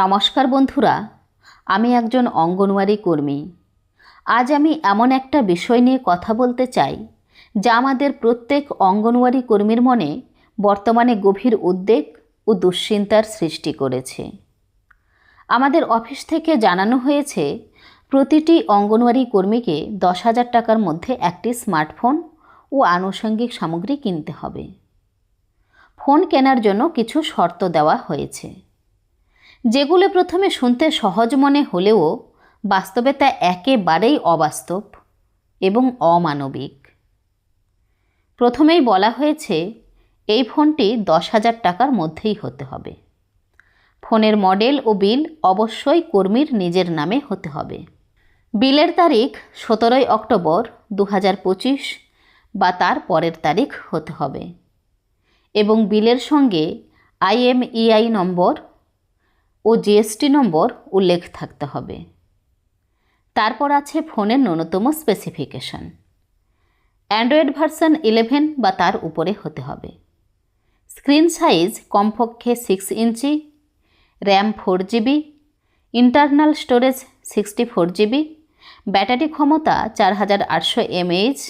নমস্কার বন্ধুরা, আমি একজন অঙ্গনওয়াড়ি কর্মী। আজ আমি এমন একটা বিষয় নিয়ে কথা বলতে চাই, যা আমাদের প্রত্যেক অঙ্গনওয়াড়ি কর্মীর মনে বর্তমানে গভীর উদ্বেগ ও দুশ্চিন্তার সৃষ্টি করেছে। আমাদের অফিস থেকে জানানো হয়েছে, প্রতিটি অঙ্গনওয়াড়ি কর্মীকে দশ হাজার টাকার মধ্যে একটি স্মার্টফোন ও আনুষঙ্গিক সামগ্রী কিনতে হবে। ফোন কেনার জন্য কিছু শর্ত দেওয়া হয়েছে। যেগুলো প্রথমে শুনতে সহজ মনে হলেও বাস্তবে তা একেবারেই অবাস্তব এবং অমানবিক। প্রথমেই বলা হয়েছে, এই ফোনটি দশ হাজার টাকার মধ্যেই হতে হবে। ফোনের মডেল ও বিল অবশ্যই কর্মীর নিজের নামে হতে হবে। বিলের তারিখ সতেরোই অক্টোবর দু হাজার পঁচিশ বা তার পরের তারিখ হতে হবে এবং বিলের সঙ্গে আইএমইআই নম্বর ও জিএসটি নম্বর উল্লেখ থাকতে হবে। তারপর আছে ফোনের ন্যূনতম স্পেসিফিকেশন অ্যান্ড্রয়েড ভার্সন ইলেভেন বা তার উপরে হতে হবে। স্ক্রিন সাইজ কমপক্ষে six inch RAM four GB internal storage sixty four GB battery ক্ষমতা চার হাজার আটশো এমএইচ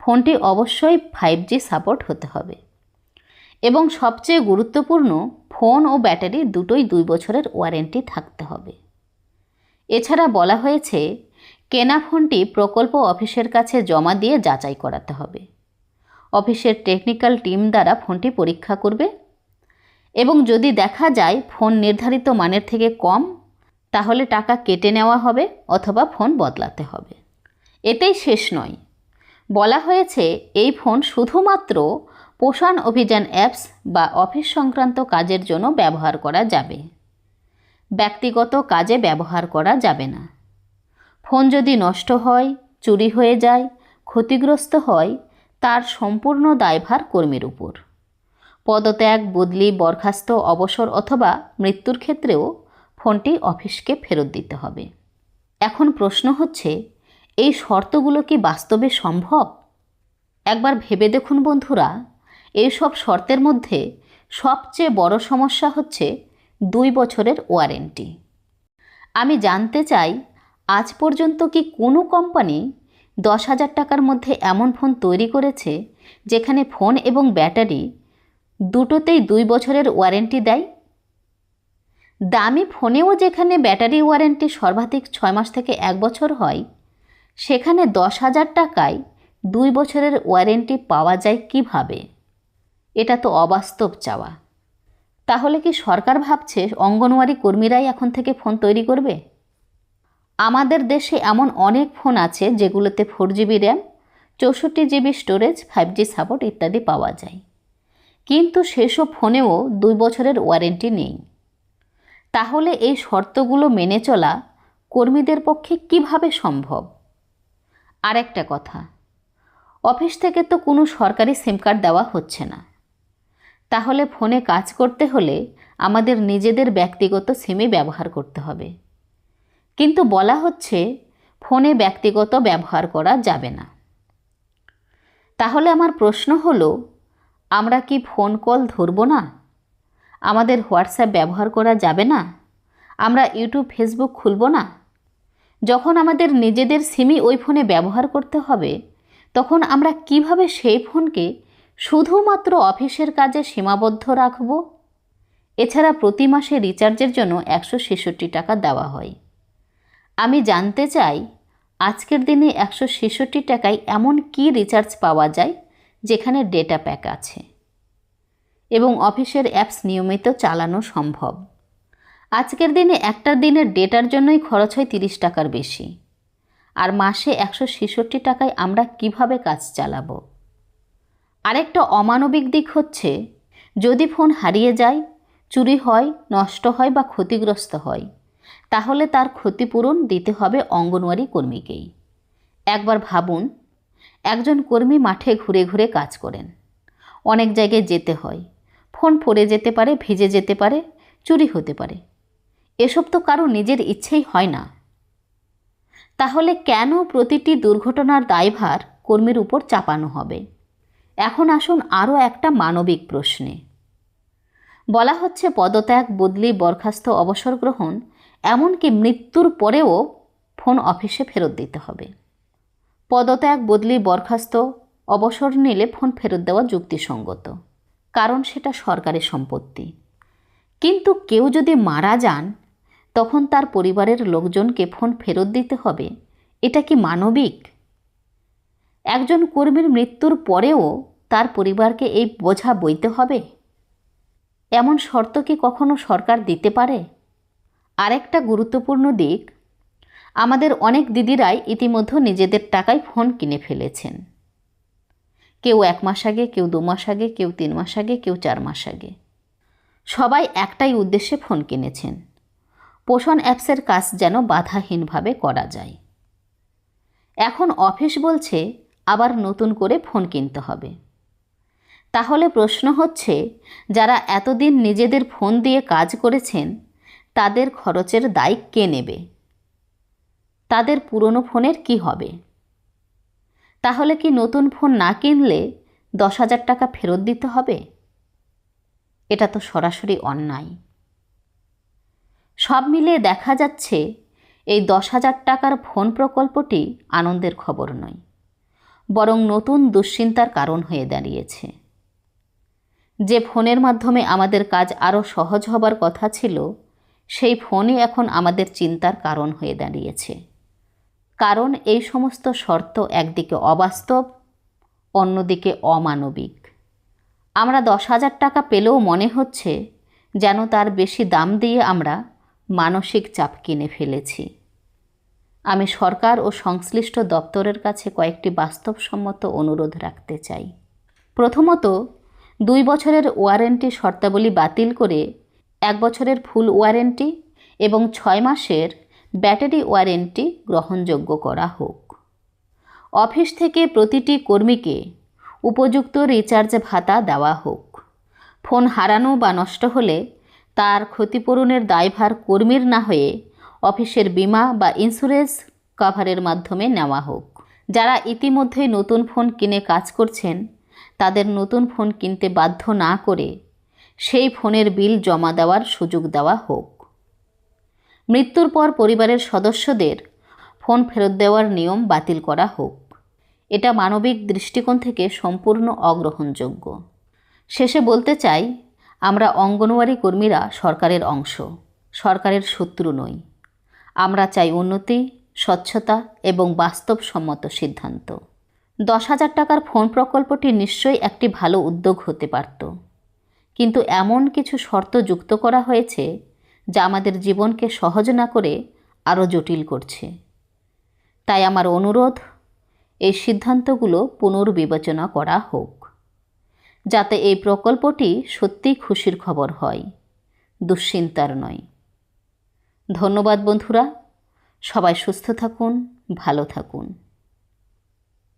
ফোনটি অবশ্যই ফাইভ জি সাপোর্ট হতে হবে। এবং সবচেয়ে গুরুত্বপূর্ণ, ফোন ও ব্যাটারি দুটোই দুই বছরের ওয়ারেন্টি থাকতে হবে। এছাড়া বলা হয়েছে, কেনা ফোনটি প্রকল্প অফিসের কাছে জমা দিয়ে যাচাই করাতে হবে। অফিসের টেকনিক্যাল টিম দ্বারা ফোনটি পরীক্ষা করবে এবং যদি দেখা যায় ফোন নির্ধারিত মানের থেকে কম, তাহলে টাকা কেটে নেওয়া হবে অথবা ফোন বদলাতে হবে। এতেই শেষ নয়। বলা হয়েছে, এই ফোন শুধুমাত্র পোষণ অভিযান অ্যাপস বা অফিস সংক্রান্ত কাজের জন্য ব্যবহার করা যাবে। ব্যক্তিগত কাজে ব্যবহার করা যাবে না। ফোন যদি নষ্ট হয়, চুরি হয়ে যায়, ক্ষতিগ্রস্ত হয়, তার সম্পূর্ণ দায়ভার কর্মীর উপর। পদত্যাগ, বদলি, বরখাস্ত, অবসর অথবা মৃত্যুর ক্ষেত্রেও ফোনটি অফিসকে ফেরত দিতে হবে। এখন প্রশ্ন হচ্ছে, এই শর্তগুলো কি বাস্তবে সম্ভব? একবার ভেবে দেখুন বন্ধুরা। এইসব শর্তের মধ্যে সবচেয়ে বড় সমস্যা হচ্ছে দুই বছরের ওয়ারেন্টি। আমি জানতে চাই, আজ পর্যন্ত কি কোনো কোম্পানি দশ হাজার টাকার মধ্যে এমন ফোন তৈরি করেছে যেখানে ফোন এবং ব্যাটারি দুটোতেই দুই বছরের ওয়ারেন্টি দেয়? দামি ফোনেও যেখানে ব্যাটারি ওয়ারেন্টি সর্বাধিক ছয় মাস থেকে এক বছর হয়, সেখানে দশ হাজার টাকায় দুই বছরের ওয়ারেন্টি পাওয়া যায় কীভাবে? এটা তো অবাস্তব চাওয়া। তাহলে কি সরকার ভাবছে অঙ্গনওয়াড়ি কর্মীরাই এখন থেকে ফোন তৈরি করবে? আমাদের দেশে এমন অনেক ফোন আছে যেগুলোতে ফোর জিবি র্যাম চৌষট্টি GB storage five G support ইত্যাদি পাওয়া যায়। কিন্তু সেসব ফোনেও দুই বছরের ওয়ারেন্টি নেই। তাহলে এই শর্তগুলো মেনে চলা কর্মীদের পক্ষে কীভাবে সম্ভব? আরেকটা কথা, অফিস থেকে তো কোনো সরকারি সিম কার্ড দেওয়া হচ্ছে না। তাহলে ফোনে কাজ করতে হলে আমাদের নিজেদের ব্যক্তিগত সিমই ব্যবহার করতে হবে। কিন্তু বলা হচ্ছে ফোনে ব্যক্তিগত ব্যবহার করা যাবে না। তাহলে আমার প্রশ্ন হলো, আমরা কি ফোন কল ধরবো না? আমাদের হোয়াটসঅ্যাপ ব্যবহার করা যাবে না? আমরা ইউটিউব, ফেসবুক খুলব না? যখন আমাদের নিজেদের সিমই ওই ফোনে ব্যবহার করতে হবে, তখন আমরা কীভাবে সেই ফোনকে শুধুমাত্র অফিসের কাজে সীমাবদ্ধ রাখব? এছাড়া প্রতি মাসে রিচার্জের জন্য একশো ছেষট্টি টাকা দেওয়া হয়। আমি জানতে চাই, আজকের দিনে একশো ছেষট্টি টাকায় এমন কি রিচার্জ পাওয়া যায় যেখানে ডেটা প্যাক আছে? এবং অফিসের অ্যাপস নিয়মিত চালানো সম্ভব। আজকের দিনে একটা দিনের ডেটার জন্যই খরচ হয় তিরিশ টাকার বেশি। আর মাসে একশো ছেষট্টি টাকায় আমরা কীভাবে কাজ চালাবো? আরেকটা অমানবিক দিক হচ্ছে, যদি ফোন হারিয়ে যায়, চুরি হয়, নষ্ট হয় বা ক্ষতিগ্রস্ত হয়, তাহলে তার ক্ষতিপূরণ দিতে হবে অঙ্গনওয়াড়ি কর্মীকেই। একবার ভাবুন, একজন কর্মী মাঠে ঘুরে ঘুরে কাজ করেন। অনেক জায়গায় যেতে হয়, ফোন পড়ে যেতে পারে, ভিজে যেতে পারে, চুরি হতে পারে। এসব তো কারও নিজের ইচ্ছেই হয় না। তাহলে কেন প্রতিটি দুর্ঘটনার দায়ভার কর্মীর উপর চাপানো হবে? এখন আসুন আরও একটা মানবিক প্রশ্নে। বলা হচ্ছে পদত্যাগ, বদলি, বরখাস্ত, অবসর গ্রহণ, এমনকি মৃত্যুর পরেও ফোন অফিসে ফেরত দিতে হবে। পদত্যাগ, বদলি, বরখাস্ত, অবসর নিলে ফোন ফেরত দেওয়া যুক্তিসঙ্গত, কারণ সেটা সরকারি সম্পত্তি। কিন্তু কেউ যদি মারা যান, তখন তার পরিবারের লোকজনকে ফোন ফেরত দিতে হবে, এটা কি মানবিক? একজন কর্মীর মৃত্যুর পরেও তার পরিবারকে এই বোঝা বইতে হবে? এমন শর্ত কি কখনো সরকার দিতে পারে? আরেকটা গুরুত্বপূর্ণ দিক, আমাদের অনেক দিদিরাই ইতিমধ্যে নিজেদের টাকায় ফোন কিনে ফেলেছেন। কেউ এক মাস আগে, কেউ দু মাস আগে, কেউ তিন মাস আগে, কেউ চার মাস আগে। সবাই একটাই উদ্দেশ্যে ফোন কিনেছেন। পোষণ অ্যাপসের কাজ যেন বাধাহীনভাবে করা যায়। এখন অফিস বলছে, আবার নতুন করে ফোন কিনতে হবে। তাহলে প্রশ্ন হচ্ছে, যারা এতদিন নিজেদের ফোন দিয়ে কাজ করেছেন, তাদের খরচের দায় কে নেবে? তাদের পুরনো ফোনের কি হবে? তাহলে কি নতুন ফোন না কিনলে দশ হাজার টাকা ফেরত দিতে হবে? এটা তো সরাসরি অন্যায়। সব মিলিয়ে দেখা যাচ্ছে, এই দশ হাজার টাকার ফোন প্রকল্পটি আনন্দের খবর নয়, বরং নতুন দুশ্চিন্তার কারণ হয়ে দাঁড়িয়েছে। যে ফোনের মাধ্যমে আমাদের কাজ আরও সহজ হবার কথা ছিল, সেই ফোনই এখন আমাদের চিন্তার কারণ হয়ে দাঁড়িয়েছে। কারণ এই সমস্ত শর্ত একদিকে অবাস্তব, অন্যদিকে অমানবিক। আমরা দশ হাজার টাকা পেলেও মনে হচ্ছে যেন তার বেশি দাম দিয়ে আমরা মানসিক চাপ কিনে ফেলেছি। আমি সরকার ও সংশ্লিষ্ট দপ্তরের কাছে কয়েকটি বাস্তবসম্মত অনুরোধ রাখতে চাই। প্রথমত দুই বছরের ওয়ারেন্টি শর্তাবলী বাতিল করে এক বছরের ফুল ওয়ারেন্টি এবং ছয় মাসের ব্যাটারি ওয়ারেন্টি গ্রহণযোগ্য করা হোক। অফিস থেকে প্রতিটি কর্মীকে উপযুক্ত রিচার্জ ভাতা দেওয়া হোক। ফোন হারানো বা নষ্ট হলে তার ক্ষতিপূরণের দায়ভার কর্মীর না হয়ে অফিসের বিমা বা ইন্স্যুরেন্স কাভারের মাধ্যমে নেওয়া হোক। যারা ইতিমধ্যেই নতুন ফোন কিনে কাজ করছেন তাদের নতুন ফোন কিনতে বাধ্য না করে সেই ফোনের বিল জমা দেওয়ার সুযোগ দেওয়া হোক। মৃত্যুর পর পরিবারের সদস্যদের ফোন ফেরত দেওয়ার নিয়ম বাতিল করা হোক। এটা মানবিক দৃষ্টিকোণ থেকে সম্পূর্ণ অগ্রহণযোগ্য। শেষে বলতে চাই, আমরা অঙ্গনওয়াড়ি কর্মীরা সরকারের অংশ, সরকারের শত্রু নই। আমরা চাই উন্নতি, স্বচ্ছতা এবং বাস্তবসম্মত সিদ্ধান্ত। দশ হাজার টাকার ফোন প্রকল্পটি নিশ্চয়ই একটি ভালো উদ্যোগ হতে পারত। কিন্তু এমন কিছু শর্ত যুক্ত করা হয়েছে যা আমাদের জীবনকে সহজ না করে আরও জটিল করছে। তাই আমার অনুরোধ, এই সিদ্ধান্তগুলো পুনর্বিবেচনা করা হোক, যাতে এই প্রকল্পটি সত্যিই খুশির খবর হয়, দুশ্চিন্তার নয়। ধন্যবাদ বন্ধুরা, সবাই সুস্থ থাকুন, ভালো থাকুন।